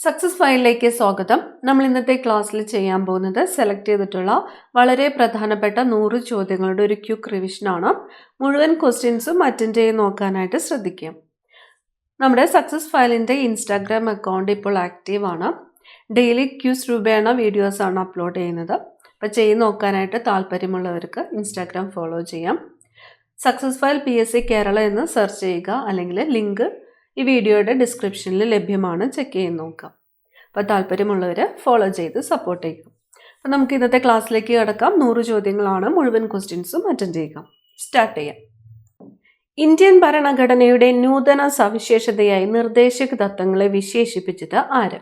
Success ഫയലിലേക്ക് സ്വാഗതം. നമ്മൾ ഇന്നത്തെ ക്ലാസ്സിൽ ചെയ്യാൻ പോകുന്നത് സെലക്ട് ചെയ്തിട്ടുള്ള വളരെ പ്രധാനപ്പെട്ട നൂറ് ചോദ്യങ്ങളുടെ ഒരു ക്യുക്ക് റിവിഷനാണ് മുഴുവൻ ക്വസ്റ്റ്യൻസും അറ്റൻഡ് ചെയ്ത് നോക്കാനായിട്ട് ശ്രദ്ധിക്കുക നമ്മുടെ സക്സസ് ഫയലിന്റെ ഇൻസ്റ്റാഗ്രാം അക്കൗണ്ട് ഇപ്പോൾ ആക്റ്റീവ് ആണ്. ഡെയിലി ക്യൂസ് രൂപയാണ് വീഡിയോസാണ് അപ്ലോഡ് ചെയ്യുന്നത്. അപ്പോൾ ചെയ്ത് നോക്കാനായിട്ട് താല്പര്യമുള്ളവർക്ക് ഇൻസ്റ്റാഗ്രാം ഫോളോ ചെയ്യാം. Success file P S C Kerala എന്ന് സെർച്ച് ചെയ്യുക. അല്ലെങ്കിൽ ലിങ്ക് ഈ വീഡിയോയുടെ ഡിസ്ക്രിപ്ഷനിൽ ലഭ്യമാണ്. ചെക്ക് ചെയ്ത് നോക്കാം. അപ്പോൾ താല്പര്യമുള്ളവർ ഫോളോ ചെയ്ത് സപ്പോർട്ട് ചെയ്യുക അപ്പോൾ നമുക്ക് ഇന്നത്തെ ക്ലാസ്സിലേക്ക് കിടക്കാം. നൂറ് ചോദ്യങ്ങളാണ്. മുഴുവൻ ക്വസ്റ്റ്യൻസും അറ്റൻഡ് ചെയ്യുക സ്റ്റാർട്ട് ചെയ്യാം. ഇന്ത്യൻ ഭരണഘടനയുടെ നൂതന സവിശേഷതയായി നിർദ്ദേശക തത്വങ്ങളെ വിശേഷിപ്പിച്ചത് ആര്?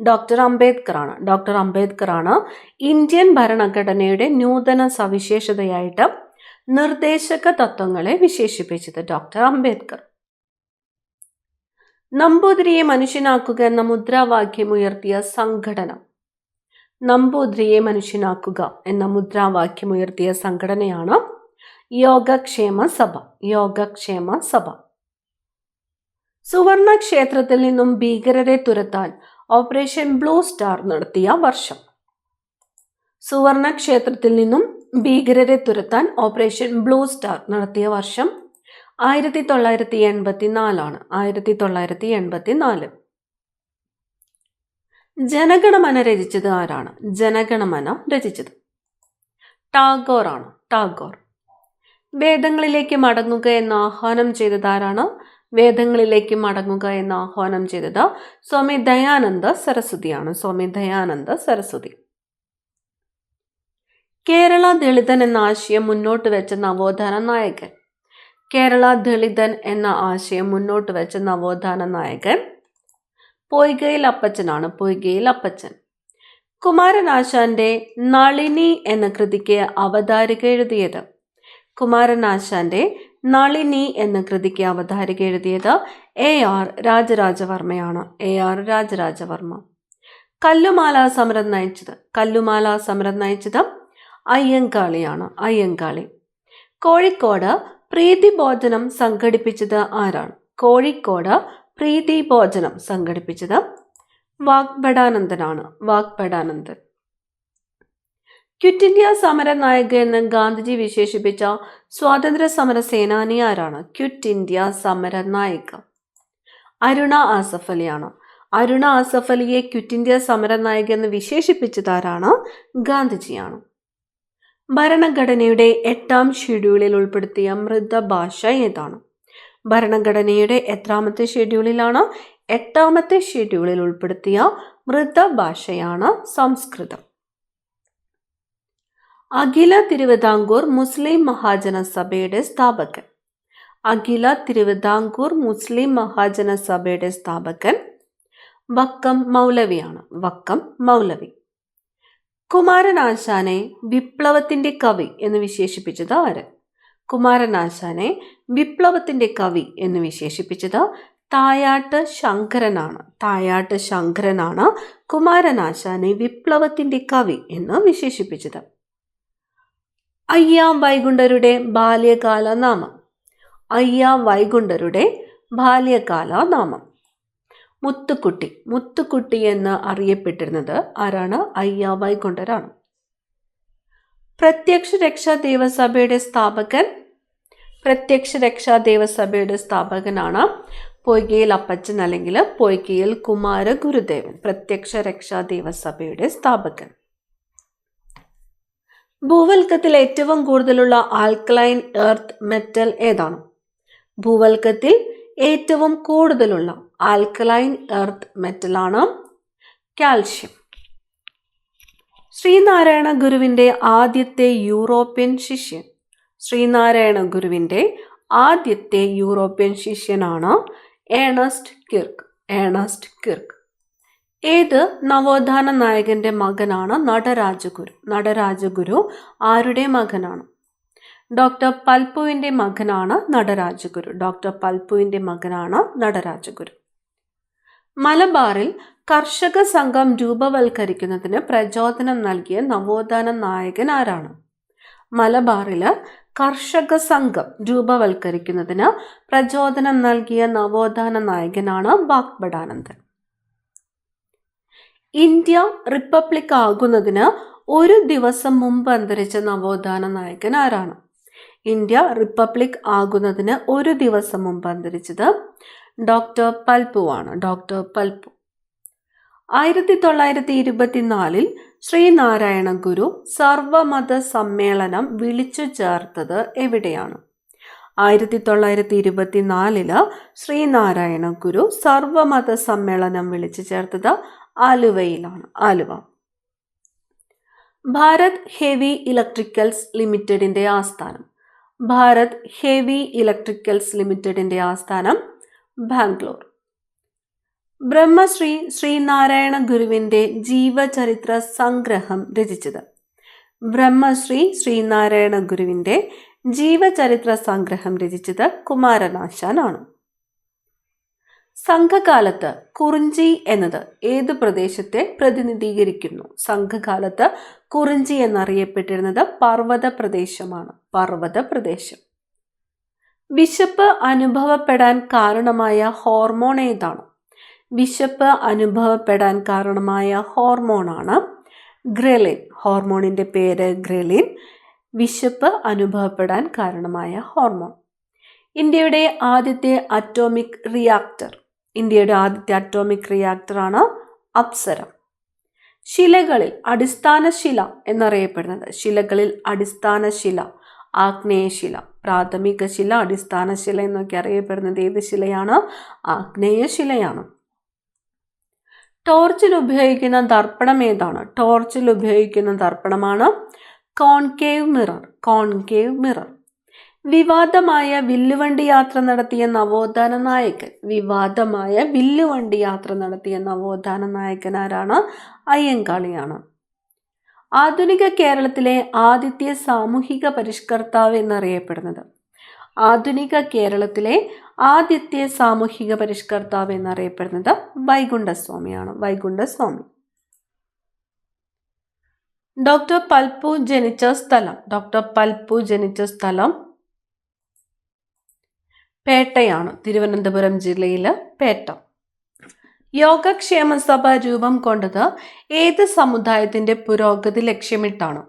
ഡോക്ടർ അംബേദ്കർ ആണ് ഡോക്ടർ അംബേദ്കർ ആണ് ഇന്ത്യൻ ഭരണഘടനയുടെ നൂതന സവിശേഷതയായിട്ട് നിർദ്ദേശക തത്വങ്ങളെ വിശേഷിപ്പിച്ചത് ഡോക്ടർ അംബേദ്കർ. നമ്പൂതിരിയെ മനുഷ്യനാക്കുക എന്ന മുദ്രാവാക്യം ഉയർത്തിയ സംഘടന. നമ്പൂതിരിയെ മനുഷ്യനാക്കുക എന്ന മുദ്രാവാക്യം ഉയർത്തിയ സംഘടനയാണ് യോഗക്ഷേമ സഭ യോഗക്ഷേമ സഭ. സുവർണ ക്ഷേത്രത്തിൽ നിന്നും ഭീകരരെ തുരത്താൻ ഓപ്പറേഷൻ ബ്ലൂ സ്റ്റാർ നടത്തിയ വർഷം. സുവർണ ക്ഷേത്രത്തിൽ നിന്നും ഭീകരരെ തുരത്താൻ ഓപ്പറേഷൻ ബ്ലൂ സ്റ്റാർ നടത്തിയ വർഷം ആയിരത്തി തൊള്ളായിരത്തി എൺപത്തി നാലാണ് ആയിരത്തി തൊള്ളായിരത്തി എൺപത്തി നാല് ജനഗണമന രചിച്ചത് ആരാണ്? ജനഗണമന രചിച്ചത്. ടാഗോർ ആണ് ടാഗോർ. വേദങ്ങളിലേക്ക് മടങ്ങുക എന്ന് ആഹ്വാനം ചെയ്തത് ആരാണ്? വേദങ്ങളിലേക്ക് മടങ്ങുക എന്ന് ആഹ്വാനം ചെയ്തത് സ്വാമി ദയാനന്ദ സരസ്വതിയാണ്. സ്വാമി ദയാനന്ദ സരസ്വതി. കേരള ദളിതൻ എന്ന ആശയം മുന്നോട്ട് വെച്ച നവോത്ഥാന നായകൻ. കേരള ദളിതൻ എന്ന ആശയം മുന്നോട്ട് വെച്ച നവോത്ഥാന നായകൻ പൊയ്കയിൽ അപ്പച്ചനാണ് പൊയ്കയിൽ അപ്പച്ചൻ. കുമാരനാശാന്റെ നളിനി എന്ന കൃതിക്ക് അവതാരിക എഴുതിയത്. കുമാരനാശാന്റെ നളിനി എന്ന കൃതിക്ക് അവതാരിക എഴുതിയത് എ ആർ രാജരാജവർമ്മയാണ് എ ആർ രാജരാജവർമ്മ. കല്ലുമാല സമരം നയിച്ചത് കല്ലുമാല സമരം നയിച്ചത് അയ്യങ്കാളിയാണ് അയ്യങ്കാളി. കോഴിക്കോട് പ്രീതി ഭോജനം സംഘടിപ്പിച്ചത് ആരാണ്? കോഴിക്കോട് പ്രീതി ഭോജനം സംഘടിപ്പിച്ചത് വാഗ്ബടാനന്ദനാണ് വാഗ്ബടാനന്ദൻ ക്വിറ്റ് ഇന്ത്യ സമര നായക എന്ന് ഗാന്ധിജി വിശേഷിപ്പിച്ച സ്വാതന്ത്ര്യ സമര സേനാനി ആരാണ്? ക്വിറ്റ് ഇന്ത്യ സമര നായിക അരുണ ആസഫലിയാണ് അരുണ ആസഫലിയെ ക്വിറ്റ് ഇന്ത്യ സമര നായക എന്ന് വിശേഷിപ്പിച്ചത് ആരാണ്? ഗാന്ധിജിയാണ്. ഭരണഘടനയുടെ എട്ടാം ഷെഡ്യൂളിൽ ഉൾപ്പെടുത്തിയ മൃതഭാഷ ഏതാണ്? ഭരണഘടനയുടെ എത്രാമത്തെ ഷെഡ്യൂളിലാണ്? എട്ടാമത്തെ ഷെഡ്യൂളിൽ ഉൾപ്പെടുത്തിയ മൃതഭാഷയാണ് സംസ്കൃതം. അഖില തിരുവിതാംകൂർ മുസ്ലിം മഹാജന സഭയുടെ സ്ഥാപകൻ. അഖില തിരുവിതാംകൂർ മുസ്ലിം മഹാജന സഭയുടെ സ്ഥാപകൻ വക്കം മൗലവിയാണ്. വക്കം മൗലവി. കുമാരനാശാനെ വിപ്ലവത്തിന്റെ കവി എന്ന് വിശേഷിപ്പിച്ചത് ആര്? കുമാരനാശാനെ വിപ്ലവത്തിന്റെ കവി എന്ന് വിശേഷിപ്പിച്ചത് തായാട്ട് ശങ്കരനാണ്. തായാട്ട് ശങ്കരനാണ് കുമാരനാശാനെ വിപ്ലവത്തിന്റെ കവി എന്ന് വിശേഷിപ്പിച്ചത്. അയ്യാം വൈകുണ്ഠരുടെ ബാല്യകാല നാമം അയ്യാം വൈകുണ്ഠരുടെ ബാല്യകാല നാമം മുത്തുക്കുട്ടി. മുത്തുക്കുട്ടി എന്ന് അറിയപ്പെട്ടിരുന്നത് ആരാണ്? അയ്യാവായി കൊണ്ടരാണ്. പ്രത്യക്ഷ രക്ഷാ ദേവസഭയുടെ സ്ഥാപകൻ പ്രത്യക്ഷ രക്ഷാ ദേവസഭയുടെ സ്ഥാപകനാണ് പൊയ്കയിൽ അപ്പച്ചൻ അല്ലെങ്കിൽ പൊയ്കയിൽ കുമാര ഗുരുദേവൻ പ്രത്യക്ഷ രക്ഷാ ദേവസഭയുടെ സ്ഥാപകൻ. ഭൂവൽക്കത്തിൽ ഏറ്റവും കൂടുതലുള്ള ആൽക്കലൈൻ എർത്ത് മെറ്റൽ ഏതാണ്? ഭൂവൽക്കത്തിൽ ഏറ്റവും കൂടുതലുള്ള ആൽക്കലൈൻ എർത്ത് മെറ്റലാണ് കാൽഷ്യം. ശ്രീനാരായണ ഗുരുവിന്റെ ആദ്യത്തെ യൂറോപ്യൻ ശിഷ്യൻ. ശ്രീനാരായണ ഗുരുവിന്റെ ആദ്യത്തെ യൂറോപ്യൻ ശിഷ്യനാണ് ഏണസ്റ്റ് കിർക്ക്. ഏണസ്റ്റ് കിർക്ക്. ഏത് നവോത്ഥാന നായകന്റെ മകനാണ് നടരാജഗുരു? നടരാജഗുരു ആരുടെ മകനാണ്? ഡോക്ടർ പൽപുവിന്റെ മകനാണ് നടരാജഗുരു. ഡോക്ടർ പൽപുവിന്റെ മകനാണ് നടരാജഗുരു. മലബാറിൽ കർഷക സംഘം രൂപവൽക്കരിക്കുന്നതിന് പ്രചോദനം നൽകിയ നവോത്ഥാന നായകൻ ആരാണ്? മലബാറിൽ കർഷക സംഘം രൂപവൽക്കരിക്കുന്നതിന് പ്രചോദനം നൽകിയ നവോത്ഥാന നായകനാണ് വാഗ്ബടാനന്ദൻ ഇന്ത്യ റിപ്പബ്ലിക് ആകുന്നതിന് ഒരു ദിവസം മുമ്പ് അന്തരിച്ച നവോത്ഥാന നായകൻ ആരാണ്? ഇന്ത്യ റിപ്പബ്ലിക് ആകുന്നതിന് ഒരു ദിവസം മുമ്പ് അന്തരിച്ചത് ഡോക്ടർ പൽപു ആണ് ഡോക്ടർ പൽപു ആയിരത്തി തൊള്ളായിരത്തി ഇരുപത്തിനാലിൽ ശ്രീനാരായണ ഗുരു സർവമത സമ്മേളനം വിളിച്ചു ചേർത്തത് എവിടെയാണ്? ആയിരത്തി തൊള്ളായിരത്തി ഇരുപത്തിനാലിൽ ശ്രീനാരായണ ഗുരു സർവമത സമ്മേളനം വിളിച്ചു ചേർത്തത് ആലുവയിലാണ്. ആലുവ. ഭാരത് ഹെവി ഇലക്ട്രിക്കൽസ് ലിമിറ്റഡിന്റെ ആസ്ഥാനം. ഭാരത് ഹെവി ഇലക്ട്രിക്കൽസ് ലിമിറ്റഡിന്റെ ആസ്ഥാനം ബാംഗ്ലൂർ. ബ്രഹ്മശ്രീ ശ്രീനാരായണ ഗുരുവിന്റെ ജീവചരിത്ര സംഗ്രഹം രചിച്ചത്. ബ്രഹ്മശ്രീ ശ്രീനാരായണ ഗുരുവിന്റെ ജീവചരിത്ര സംഗ്രഹം രചിച്ചത് കുമാരനാശാനാണ്. സംഘകാലത്ത് കുറിഞ്ചി എന്നത് ഏത് പ്രദേശത്തെ പ്രതിനിധീകരിക്കുന്നു? സംഘകാലത്ത് കുറിഞ്ചി എന്നറിയപ്പെട്ടിരുന്നത് പർവത പ്രദേശമാണ് പർവത പ്രദേശം വിശപ്പ് അനുഭവപ്പെടാൻ കാരണമായ ഹോർമോൺ ഏതാണ്? വിശപ്പ് അനുഭവപ്പെടാൻ കാരണമായ ഹോർമോണാണ് ഗ്രലിൻ. ഹോർമോണിന്റെ പേര് ഗ്രലിൻ. വിശപ്പ് അനുഭവപ്പെടാൻ കാരണമായ ഹോർമോൺ. ഇന്ത്യയുടെ ആദ്യത്തെ അറ്റോമിക് റിയാക്ടർ ഇന്ത്യയുടെ ആദ്യത്തെ അറ്റോമിക് റിയാക്ടറാണ് അപ്സരം. ശിലകളിൽ അടിസ്ഥാന ശില എന്നറിയപ്പെടുന്നത്. ശിലകളിൽ അടിസ്ഥാന ശില ആഗ്നേയശില പ്രാഥമിക ശില അടിസ്ഥാന ശില എന്നൊക്കെ അറിയപ്പെടുന്നത് ഏത് ശിലയാണ്? ആഗ്നേയശിലയാണ് ടോർച്ചിൽ ഉപയോഗിക്കുന്ന ദർപ്പണം ഏതാണ്? ടോർച്ചിൽ ഉപയോഗിക്കുന്ന ദർപ്പണമാണ് കോൺകേവ് മിറർ. Concave mirror. വിവാദമായ വില്ലുവണ്ടി യാത്ര നടത്തിയ നവോത്ഥാന നായകൻ. വിവാദമായ വില്ലുവണ്ടി യാത്ര നടത്തിയ നവോത്ഥാന നായകൻ ആരാണ്? അയ്യങ്കാളിയാണ്. ആധുനിക കേരളത്തിലെ ആദ്യത്തെ സാമൂഹിക പരിഷ്കർത്താവ് എന്നറിയപ്പെടുന്നത്. ആധുനിക കേരളത്തിലെ ആദ്യത്തെ സാമൂഹിക പരിഷ്കർത്താവ് എന്നറിയപ്പെടുന്നത് വൈകുണ്ഠസ്വാമിയാണ്. വൈകുണ്ഠസ്വാമി. ഡോക്ടർ പൽപ്പു ജനിച്ച സ്ഥലം. ഡോക്ടർ പൽപ്പു ജനിച്ച സ്ഥലം പേട്ടയാണ് തിരുവനന്തപുരം ജില്ലയിലെ പേട്ട. യോഗക്ഷേമ സഭ രൂപം കൊണ്ടത് ഏത് സമുദായത്തിന്റെ പുരോഗതി ലക്ഷ്യമിട്ടാണ്?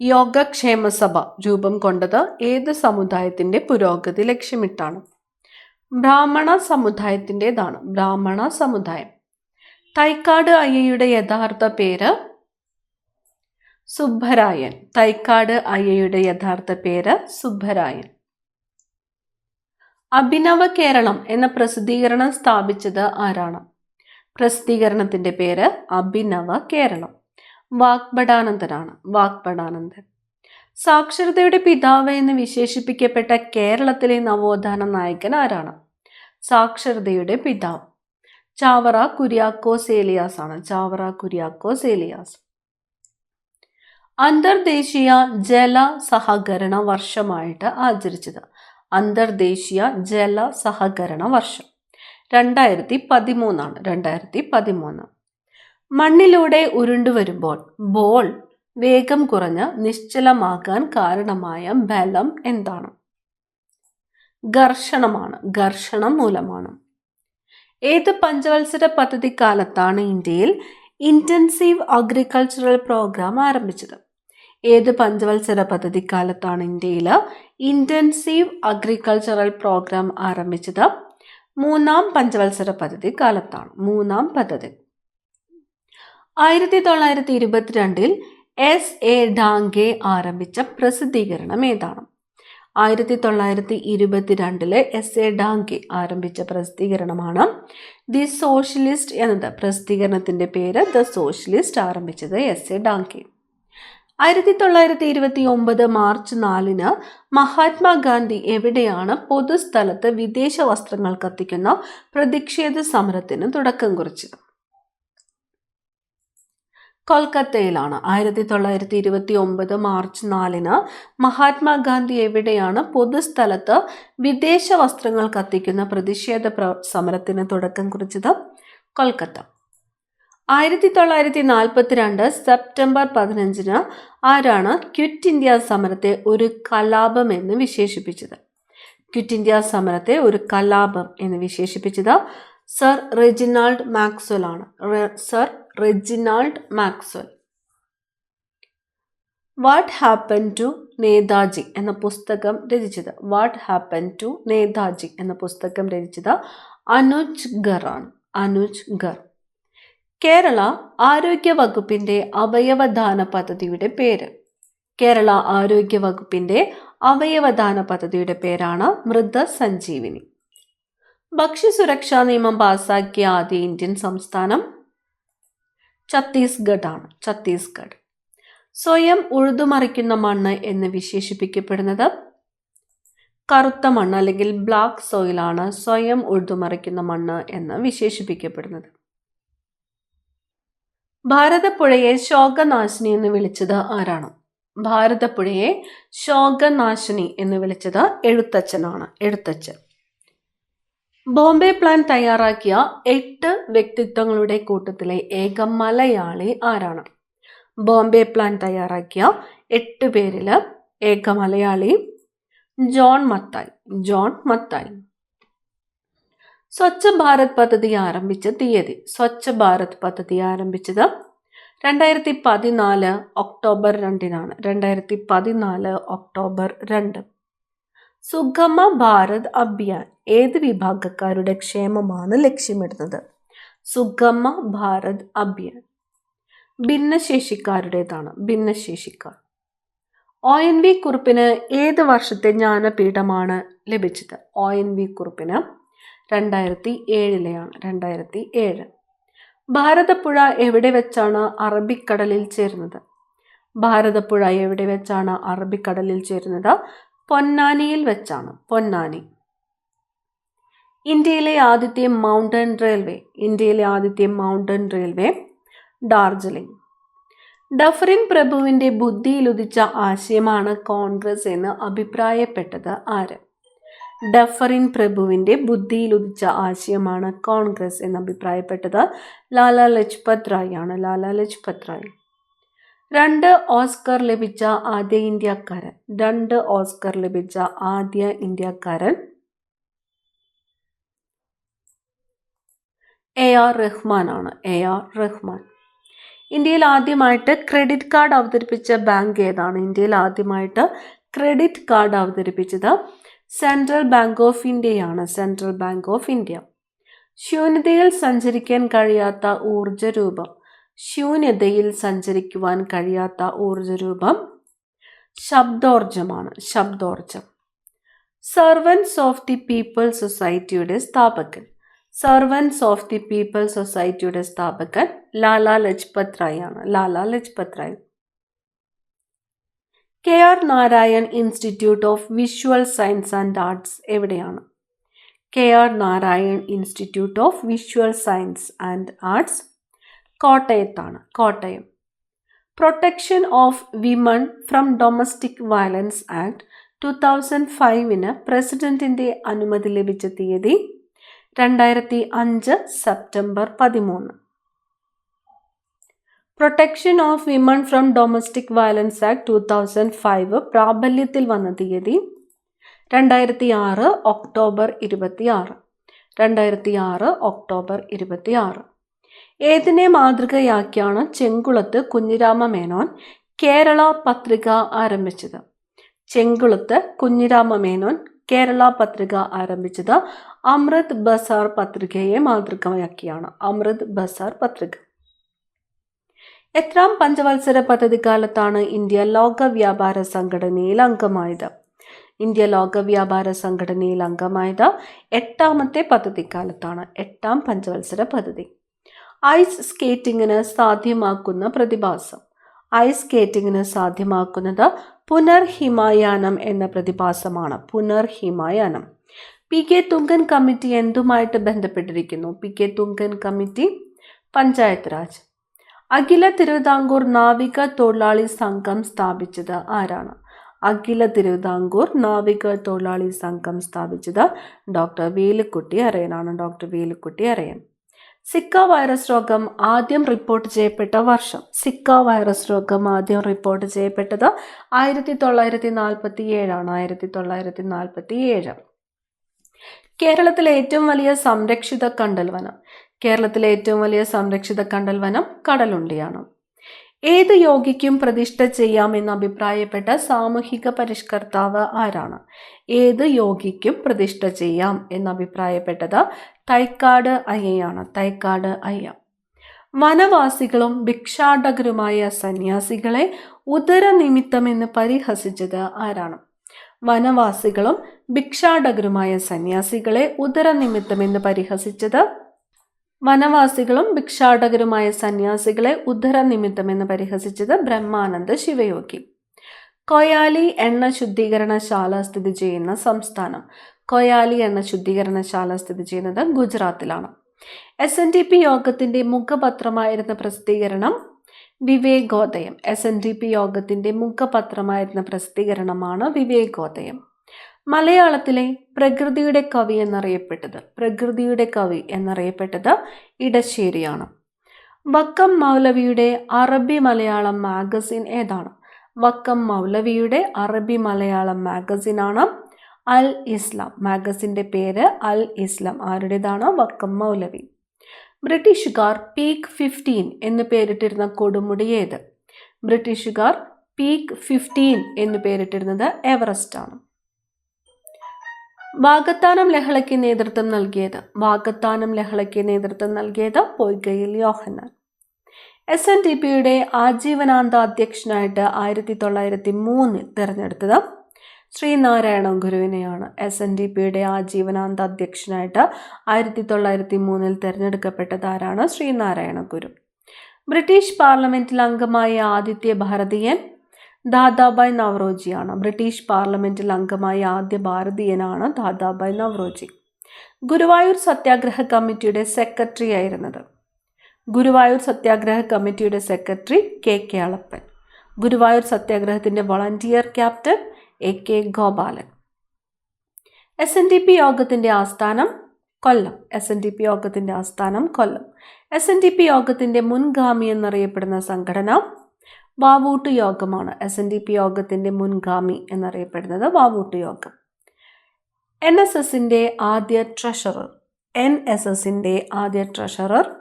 യോഗക്ഷേമ സഭ രൂപം കൊണ്ടത് ഏത് സമുദായത്തിന്റെ പുരോഗതി ലക്ഷ്യമിട്ടാണ്? ബ്രാഹ്മണ സമുദായത്തിന്റെതാണ് ബ്രാഹ്മണ സമുദായം. തൈക്കാട് അയ്യയുടെ യഥാർത്ഥ പേര് സുബ്ബരായൻ. തൈക്കാട് അയ്യയുടെ യഥാർത്ഥ പേര് സുബ്ബരായൻ. അഭിനവ കേരളം എന്ന പ്രസിദ്ധീകരണം സ്ഥാപിച്ചത് ആരാണ്? പ്രസിദ്ധീകരണത്തിന്റെ പേര് അഭിനവ കേരളം. വാഗ്ബടാനന്ദനാണ് വാഗ്ബടാനന്ദൻ സാക്ഷരതയുടെ പിതാവ് എന്ന് വിശേഷിപ്പിക്കപ്പെട്ട കേരളത്തിലെ നവോത്ഥാന നായകൻ ആരാണ്? സാക്ഷരതയുടെ പിതാവ്. ചാവറ കുര്യാക്കോസ് ഏലിയാസ് ആണ്. ചാവറ കുര്യാക്കോസ് ഏലിയാസ്. അന്തർദേശീയ ജല സഹകരണ വർഷമായിട്ട് ആചരിച്ചത്. അന്തർദേശീയ ജല സഹകരണ വർഷം. രണ്ടായിരത്തി പതിമൂന്നാണ് രണ്ടായിരത്തി പതിമൂന്ന് മണ്ണിലൂടെ ഉരുണ്ടു വരുമ്പോൾ ബോൾ വേഗം കുറഞ്ഞ് നിശ്ചലമാകാൻ കാരണമായ ബലം എന്താണ്? ഘർഷണമാണ്. ഘർഷണം മൂലമാണ്. ഏത് പഞ്ചവത്സര പദ്ധതി കാലത്താണ് ഇന്ത്യയിൽ ഇന്റൻസീവ് അഗ്രികൾച്ചറൽ പ്രോഗ്രാം ആരംഭിച്ചത്? ഏത് പഞ്ചവത്സര പദ്ധതി കാലത്താണ് ഇന്ത്യയിൽ ഇന്റൻസീവ് അഗ്രികൾച്ചറൽ പ്രോഗ്രാം ആരംഭിച്ചത്? മൂന്നാം പഞ്ചവത്സര പദ്ധതി കാലത്താണ് മൂന്നാം പദ്ധതി. ആയിരത്തി തൊള്ളായിരത്തി ഇരുപത്തിരണ്ടിൽ എസ് എ ഡാങ്കെ ആരംഭിച്ച പ്രസിദ്ധീകരണം ഏതാണ്? ആയിരത്തി തൊള്ളായിരത്തി ഇരുപത്തിരണ്ടിലെ എസ് എ ഡാങ്കെ ആരംഭിച്ച പ്രസിദ്ധീകരണമാണ് ദി സോഷ്യലിസ്റ്റ് എന്നത്. പ്രസിദ്ധീകരണത്തിന്റെ പേര് ദ സോഷ്യലിസ്റ്റ് ആരംഭിച്ചത് എസ് എ ഡാങ്കെ ആയിരത്തി തൊള്ളായിരത്തി ഇരുപത്തി ഒമ്പത് മാർച്ച് നാലിന് മഹാത്മാഗാന്ധി എവിടെയാണ് പൊതുസ്ഥലത്ത് വിദേശ വസ്ത്രങ്ങൾ കത്തിക്കുന്ന പ്രതിഷേധ സമരത്തിന് തുടക്കം കുറിച്ചത്? കൊൽക്കത്തയിലാണ്. ആയിരത്തി തൊള്ളായിരത്തി ഇരുപത്തി ഒമ്പത് മാർച്ച് നാലിന് മഹാത്മാഗാന്ധി എവിടെയാണ് പൊതുസ്ഥലത്ത് വിദേശ വസ്ത്രങ്ങൾ കത്തിക്കുന്ന പ്രതിഷേധ സമരത്തിന് തുടക്കം കുറിച്ചത്? കൊൽക്കത്ത. ആയിരത്തി തൊള്ളായിരത്തി നാൽപ്പത്തിരണ്ട് സെപ്റ്റംബർ പതിനഞ്ചിന് ആരാണ് ക്വിറ്റ് ഇന്ത്യ സമരത്തെ ഒരു കലാപം എന്ന് വിശേഷിപ്പിച്ചത്? ക്വിറ്റ് ഇന്ത്യ സമരത്തെ ഒരു കലാപം എന്ന് വിശേഷിപ്പിച്ചത് സർ റെജിനാൾഡ് മാക്സ്വൽ ആണ്. Sir Reginald Maxwell. What happen to Netaji എന്ന പുസ്തകം രചിച്ചത്? വാട്ട് ഹാപ്പൻ ടു നേതാജി എന്ന പുസ്തകം രചിച്ചത് അനുജ് ഗർ ആണ്. അനുജ് ഗർ കേരള ആരോഗ്യ വകുപ്പിന്റെ അവയവദാന പദ്ധതിയുടെ പേര്. കേരള ആരോഗ്യ വകുപ്പിന്റെ അവയവദാന പദ്ധതിയുടെ പേരാണ് മൃദ സഞ്ജീവിനി ഭക്ഷ്യസുരക്ഷാ നിയമം പാസാക്കിയ ആദ്യ ഇന്ത്യൻ സംസ്ഥാനം ഛത്തീസ്ഗഡ് ആണ് ഛത്തീസ്ഗഡ്. സ്വയം ഉഴുതുമറിക്കുന്ന മണ്ണ് എന്ന് വിശേഷിപ്പിക്കപ്പെടുന്നത് കറുത്ത മണ്ണ് അല്ലെങ്കിൽ ബ്ലാക്ക് സോയിലാണ് സ്വയം ഉഴുതുമറിക്കുന്ന മണ്ണ് എന്ന് വിശേഷിപ്പിക്കപ്പെടുന്നത്. ഭാരതപ്പുഴയെ ശോകനാശിനി എന്ന് വിളിച്ചത് ആരാണ്? ഭാരതപ്പുഴയെ ശോകനാശിനി എന്ന് വിളിച്ചത് എഴുത്തച്ഛനാണ് എഴുത്തച്ഛൻ. ബോംബെ പ്ലാൻ തയ്യാറാക്കിയ എട്ട് വ്യക്തിത്വങ്ങളുടെ കൂട്ടത്തിലെ ഏക മലയാളി ആരാണ്? ബോംബെ പ്ലാൻ തയ്യാറാക്കിയ എട്ട് പേരിൽ ഏക മലയാളി ജോൺ മത്തായി ജോൺ മത്തായി. സ്വച്ഛ ഭാരത് പദ്ധതി ആരംഭിച്ച തീയതി. സ്വച്ഛ ഭാരത് പദ്ധതി ആരംഭിച്ചത് രണ്ടായിരത്തി പതിനാല് ഒക്ടോബർ രണ്ടിനാണ്. രണ്ടായിരത്തി പതിനാല് ഒക്ടോബർ രണ്ട്. സുഗമ ഭാരത് അഭിയാൻ ഏത് വിഭാഗക്കാരുടെ ക്ഷേമമാണ് ലക്ഷ്യമിടുന്നത്? സുഗമ ഭാരത് അഭിയാൻ ഭിന്നശേഷിക്കാരുടേതാണ്. ഭിന്നശേഷിക്കാർ. ഒ എൻ വി കുറിപ്പിന് ഏത് വർഷത്തെ ജ്ഞാനപീഠമാണ് ലഭിച്ചത്? ഒ എൻ വി കുറുപ്പിന് രണ്ടായിരത്തി ഏഴിലെയാണ് രണ്ടായിരത്തി ഏഴ് ഭാരതപ്പുഴ എവിടെ വെച്ചാണ് അറബിക്കടലിൽ ചേരുന്നത്? ഭാരതപ്പുഴ എവിടെ വെച്ചാണ് അറബിക്കടലിൽ ചേരുന്നത്? പൊന്നാനിയിൽ വെച്ചാണ് പൊന്നാനി. ഇന്ത്യയിലെ ആദ്യത്തെ മൗണ്ടൻ റെയിൽവേ ഇന്ത്യയിലെ ആദ്യത്തെ മൗണ്ടൻ റെയിൽവേ ഡാർജിലിംഗ്. ഡഫറിൻ പ്രഭുവിന്റെ ബുദ്ധിയിലുദിച്ച ആശയമാണ് കോൺഗ്രസ് എന്ന് അഭിപ്രായപ്പെട്ടത് ആര്? ഡഫറിൻ പ്രഭുവിന്റെ ബുദ്ധിയിലുദിച്ച ആശയമാണ് കോൺഗ്രസ് എന്ന് അഭിപ്രായപ്പെട്ടത് ലാലാ ലജ്പത് റായ് ആണ് ലാലാ ലജ്പത് റായ്. രണ്ട് ഓസ്കർ ലഭിച്ച ആദ്യ ഇന്ത്യക്കാരൻ. രണ്ട് ഓസ്കർ ലഭിച്ച ആദ്യ ഇന്ത്യക്കാരൻ എ ആർ റഹ്മാൻ ആണ്. A R Rahman. ഇന്ത്യയിൽ ആദ്യമായിട്ട് ക്രെഡിറ്റ് കാർഡ് അവതരിപ്പിച്ച ബാങ്ക് ഏതാണ്? ഇന്ത്യയിൽ ആദ്യമായിട്ട് ക്രെഡിറ്റ് കാർഡ് അവതരിപ്പിച്ചത് സെൻട്രൽ ബാങ്ക് ഓഫ് ഇന്ത്യയാണ് സെൻട്രൽ ബാങ്ക് ഓഫ് ഇന്ത്യ ശൂന്യതയിൽ സഞ്ചരിക്കാൻ കഴിയാത്ത ഊർജ രൂപം ശൂന്യതയിൽ സഞ്ചരിക്കുവാൻ കഴിയാത്ത ഊർജരൂപം ശബ്ദോർജമാണ് ശബ്ദോർജം സർവൻസ് ഓഫ് ദി പീപ്പിൾ സൊസൈറ്റിയുടെ സ്ഥാപകൻ. സർവൻസ് ഓഫ് ദി പീപ്പിൾ സൊസൈറ്റിയുടെ സ്ഥാപകൻ ലാലാ ലജ്പത് റായ് ആണ്. Lala Lajpat Rai. K R Narayan institute of visual science and arts എവിടെയാണ്? K R Narayan institute of visual science and arts കോട്ടയത്താണ് Kottayam. Protection of women from domestic violence act two thousand ഫൈവിന് പ്രസിഡന്റിന്റെ അനുമതി ലഭിച്ച തീയതി രണ്ടായിരത്തി അഞ്ച് September പതിമൂന്ന്. Protection of women from domestic violence act two thousand five പ്രാബല്യത്തിൽ വന്ന തീയതി രണ്ടായിരത്തി ആറ് ഒക്ടോബർ ഇരുപത്തി ആറ് രണ്ടായിരത്തി ആറ് ഒക്ടോബർ ഇരുപത്തി ആറ് ഏതിനെ മാതൃകയാക്കിയാണ് ചെങ്കുളത്ത് കുഞ്ഞിരാമ മേനോൻ കേരള പത്രിക ആരംഭിച്ചത്? ചെങ്കുളത്ത് കുഞ്ഞിരാമ മേനോൻ കേരള പത്രിക ആരംഭിച്ചത് അമൃത് ബസാർ പത്രികയെ മാതൃകയാക്കിയാണ്. അമൃത് ബസാർ പത്രിക. എത്രാം പഞ്ചവത്സര പദ്ധതി കാലത്താണ് ഇന്ത്യ ലോക വ്യാപാര സംഘടനയിൽ അംഗമായത്? ഇന്ത്യ ലോക വ്യാപാര സംഘടനയിൽ അംഗമായത് എട്ടാമത്തെ പദ്ധതി കാലത്താണ് എട്ടാം പഞ്ചവത്സര പദ്ധതി ഐസ് സ്കേറ്റിങ്ങിന് സാധ്യമാക്കുന്ന പ്രതിഭാസം. ഐസ് സ്കേറ്റിങ്ങിന് സാധ്യമാക്കുന്നത് പുനർഹിമായാനം എന്ന പ്രതിഭാസമാണ്. പുനർഹിമായാനം. പി കെ തുങ്കൻ കമ്മിറ്റി എന്തുമായിട്ട് ബന്ധപ്പെട്ടിരിക്കുന്നു? P K Thungan committee panchayat raj. അഖില തിരുവിതാംകൂർ നാവിക തൊഴിലാളി സംഘം സ്ഥാപിച്ചത് ആരാണ്? അഖില തിരുവിതാംകൂർ നാവിക തൊഴിലാളി സംഘം സ്ഥാപിച്ചത് doctor Velukutty അരയനാണ് doctor Velukutty Arayan Zika virus രോഗം ആദ്യം റിപ്പോർട്ട് ചെയ്യപ്പെട്ട വർഷം. സിക്ക വൈറസ് രോഗം ആദ്യം റിപ്പോർട്ട് ചെയ്യപ്പെട്ടത് ആയിരത്തി തൊള്ളായിരത്തി നാൽപ്പത്തി ഏഴാണ് ആയിരത്തി തൊള്ളായിരത്തി നാൽപ്പത്തി ഏഴ് കേരളത്തിലെ ഏറ്റവും വലിയ സംരക്ഷിത കണ്ടൽ വനം കേരളത്തിലെ ഏറ്റവും വലിയ സംരക്ഷിത കണ്ടൽ വനം കടലുണ്ടിയാണ്. ഏത് യോഗിക്കും പ്രതിഷ്ഠ ചെയ്യാമെന്ന് അഭിപ്രായപ്പെട്ട സാമൂഹിക പരിഷ്കർത്താവ് ആരാണ്? ഏത് യോഗിക്കും പ്രതിഷ്ഠ ചെയ്യാം എന്ന് അഭിപ്രായപ്പെട്ടത് തൈക്കാട് അയ്യയാണ്. തൈക്കാട് അയ്യ. വനവാസികളും ഭിക്ഷാടകരുമായ സന്യാസികളെ ഉദരനിമിത്തമെന്ന് പരിഹസിച്ചത് ആരാണ്? വനവാസികളും ഭിക്ഷാടകരുമായ സന്യാസികളെ ഉദരനിമിത്തമെന്ന് പരിഹസിച്ചത് വനവാസികളും ഭിക്ഷാടകരുമായ സന്യാസികളെ ഉദരനിമിത്തമെന്ന് പരിഹസിച്ചത് ബ്രഹ്മാനന്ദ ശിവയോഗി. കൊയാലി എണ്ണ ശുദ്ധീകരണശാല സ്ഥിതി ചെയ്യുന്ന സംസ്ഥാനം. കൊയാലി എണ്ണ ശുദ്ധീകരണശാല സ്ഥിതി ചെയ്യുന്നത് ഗുജറാത്തിലാണ്. എസ് എൻ ഡി പി യോഗത്തിന്റെ മുഖപത്രമായിരുന്ന പ്രസിദ്ധീകരണം Vivekodayam. S N D P യോഗത്തിന്റെ മുഖപത്രമായിരുന്ന പ്രസിദ്ധീകരണമാണ് വിവേകോദയം. മലയാളത്തിലെ പ്രകൃതിയുടെ കവി എന്നറിയപ്പെട്ടത് പ്രകൃതിയുടെ കവി എന്നറിയപ്പെട്ടത് ഇടശ്ശേരിയാണ്. വക്കം മൗലവിയുടെ അറബി മലയാളം മാഗസിൻ ഏതാണ്? വക്കം മൗലവിയുടെ അറബി മലയാളം മാഗസിനാണ് അൽ ഇസ്ലാം. മാഗസിന്റെ പേര് അൽ ഇസ്ലാം. ആരുടേതാണ്? വക്കം മൗലവി. ബ്രിട്ടീഷുകാർ പീക്ക് ഫിഫ്റ്റീൻ എന്ന് പേരിട്ടിരുന്ന കൊടുമുടി ഏത്? ബ്രിട്ടീഷുകാർ പീക്ക് ഫിഫ്റ്റീൻ എന്ന് പേരിട്ടിരുന്നത് എവറസ്റ്റ് ആണ് വാഗത്താനം ലഹളയ്ക്ക് നേതൃത്വം നൽകിയത്. വാഗത്താനം ലഹളയ്ക്ക് നേതൃത്വം നൽകിയത് Poykayil Yohannan. S N D പിയുടെ ആജീവനാന്ത അധ്യക്ഷനായിട്ട് ആയിരത്തി തൊള്ളായിരത്തി മൂന്നിൽ തിരഞ്ഞെടുത്തത് ശ്രീനാരായണ ഗുരുവിനെയാണ്. എസ് എൻ ഡി പിയുടെ ആജീവനാന്ത അധ്യക്ഷനായിട്ട് ആയിരത്തി തൊള്ളായിരത്തി മൂന്നിൽ തിരഞ്ഞെടുക്കപ്പെട്ടത് ആരാണ്? ശ്രീനാരായണ ഗുരു. ബ്രിട്ടീഷ് പാർലമെന്റിൽ അംഗമായ ആദിത്യ ഭാരതീയൻ ദാദാബായ് നവറോജിയാണ്. ബ്രിട്ടീഷ് പാർലമെന്റിൽ അംഗമായ ആദ്യ ഭാരതീയനാണ് ദാദാബായ് നവറോജി. ഗുരുവായൂർ സത്യാഗ്രഹ കമ്മിറ്റിയുടെ സെക്രട്ടറി ആയിരുന്നത്. ഗുരുവായൂർ സത്യാഗ്രഹ കമ്മിറ്റിയുടെ secretary K K Alappan. Guruvayur സത്യാഗ്രഹത്തിന്റെ volunteer captain A K Gopalan. S N D P യോഗത്തിന്റെ ആസ്ഥാനം Kollam. S N D P യോഗത്തിന്റെ ആസ്ഥാനം Kollam. S N D P യോഗത്തിന്റെ മുൻഗാമി എന്നറിയപ്പെടുന്ന സംഘടന വാവൂട്ട് യോഗമാണ്. എസ് എൻ ഡി പി യോഗത്തിന്റെ മുൻഗാമി എന്നറിയപ്പെടുന്നത് വാവൂട്ട് യോഗം. എൻ എസ് എസിന്റെ ആദ്യ ട്രഷറർ. എൻ എസ് എസിന്റെ ആദ്യ treasurer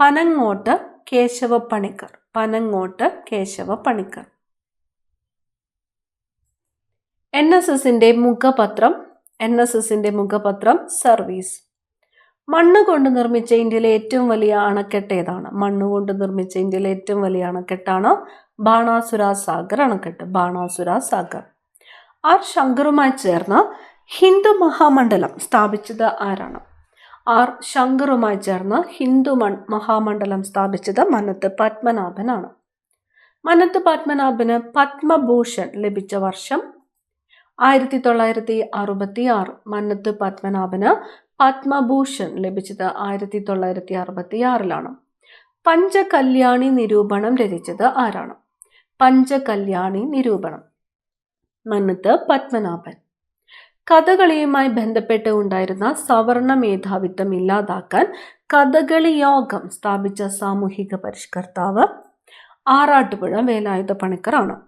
Panangottu Keshava Panicker Panangottu Keshava Panicker N S എസിന്റെ മുഖപത്രം. എൻ എസ് എസിന്റെ മുഖപത്രം സർവീസ്. മണ്ണ് കൊണ്ട് നിർമ്മിച്ച ഇന്ത്യയിലെ ഏറ്റവും വലിയ അണക്കെട്ട് ഏതാണ്? മണ്ണ് കൊണ്ട് നിർമ്മിച്ച ഇന്ത്യയിലെ ഏറ്റവും വലിയ അണക്കെട്ടാണ് ബാണാസുര സാഗർ അണക്കെട്ട് ബാണാസുര സാഗർ. ആർ ശങ്കറുമായി ചേർന്ന് ഹിന്ദു മഹാമണ്ഡലം സ്ഥാപിച്ചത് ആരാണ്? ആർ ശങ്കറുമായി ചേർന്ന് ഹിന്ദു മഹാമണ്ഡലം സ്ഥാപിച്ചത് മനത്ത് പത്മനാഭനാണ്. മനത്ത് പത്മനാഭന് പത്മഭൂഷൺ ലഭിച്ച വർഷം ആയിരത്തി തൊള്ളായിരത്തി അറുപത്തി ആറ് മന്നത്ത് പത്മനാഭന് പത്മഭൂഷൺ ലഭിച്ചത് ആയിരത്തി തൊള്ളായിരത്തി അറുപത്തി ആറിലാണ് പഞ്ചകല്യാണി നിരൂപണം രചിച്ചത് ആരാണ്? പഞ്ചകല്യാണി നിരൂപണം. മന്നത്ത് പത്മനാഭൻ. കഥകളിയുമായി ബന്ധപ്പെട്ട് ഉണ്ടായിരുന്ന സവർണ മേധാവിത്വം ഇല്ലാതാക്കാൻ കഥകളി യോഗം സ്ഥാപിച്ച സാമൂഹിക പരിഷ്കർത്താവ് ആറാട്ടുപുഴ വേലായുധ പണിക്കറാണ്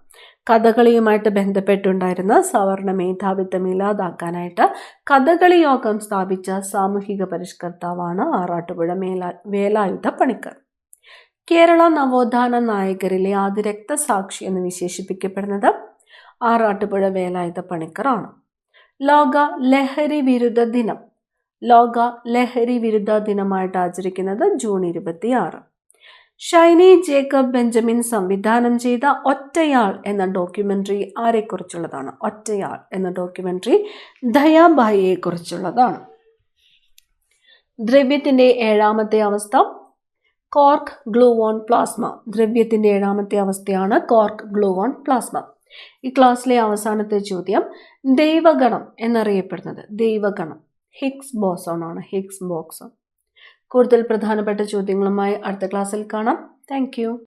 കഥകളിയുമായിട്ട് ബന്ധപ്പെട്ടുണ്ടായിരുന്ന സവർണ മേധാവിത്വം ഇല്ലാതാക്കാനായിട്ട് കഥകളി യോഗം സ്ഥാപിച്ച സാമൂഹിക പരിഷ്കർത്താവാണ് ആറാട്ടുപുഴ മേലാ വേലായുധ പണിക്കർ. കേരള നവോത്ഥാന നായകരിലെ ആദ്യ രക്തസാക്ഷി എന്ന് വിശേഷിപ്പിക്കപ്പെടുന്നത് ആറാട്ടുപുഴ വേലായുധ പണിക്കറാണ് ലോക ലഹരി വിരുദ്ധ ദിനം ലോക ലഹരി വിരുദ്ധ ദിനമായിട്ട് ആചരിക്കുന്നത് ജൂൺ ഇരുപത്തി ആറ് ഷൈനി ജേക്കബ് ബെഞ്ചമിൻ സംവിധാനം ചെയ്ത ഒറ്റയാൾ എന്ന ഡോക്യുമെന്ററി ആരെക്കുറിച്ചുള്ളതാണ്? ഒറ്റയാൾ എന്ന ഡോക്യുമെന്ററി ദയാബായിയെക്കുറിച്ചുള്ളതാണ് ദ്രവ്യത്തിന്റെ ഏഴാമത്തെ അവസ്ഥ കോർക്ക് ഗ്ലൂവോൺ പ്ലാസ്മ. ദ്രവ്യത്തിന്റെ ഏഴാമത്തെ അവസ്ഥയാണ് കോർക്ക് ഗ്ലൂവോൺ പ്ലാസ്മ. ഈ ക്ലാസ്സിലെ അവസാനത്തെ ചോദ്യം ദൈവഗണം എന്നറിയപ്പെടുന്നത്. ദൈവഗണം. ഹിക്സ് ബോസോൺ ആണ്. ഹിക്സ് ബോക്സോൺ കൂടുതൽ പ്രധാനപ്പെട്ട ചോദ്യങ്ങളുമായി അടുത്ത ക്ലാസ്സിൽ കാണാം. താങ്ക്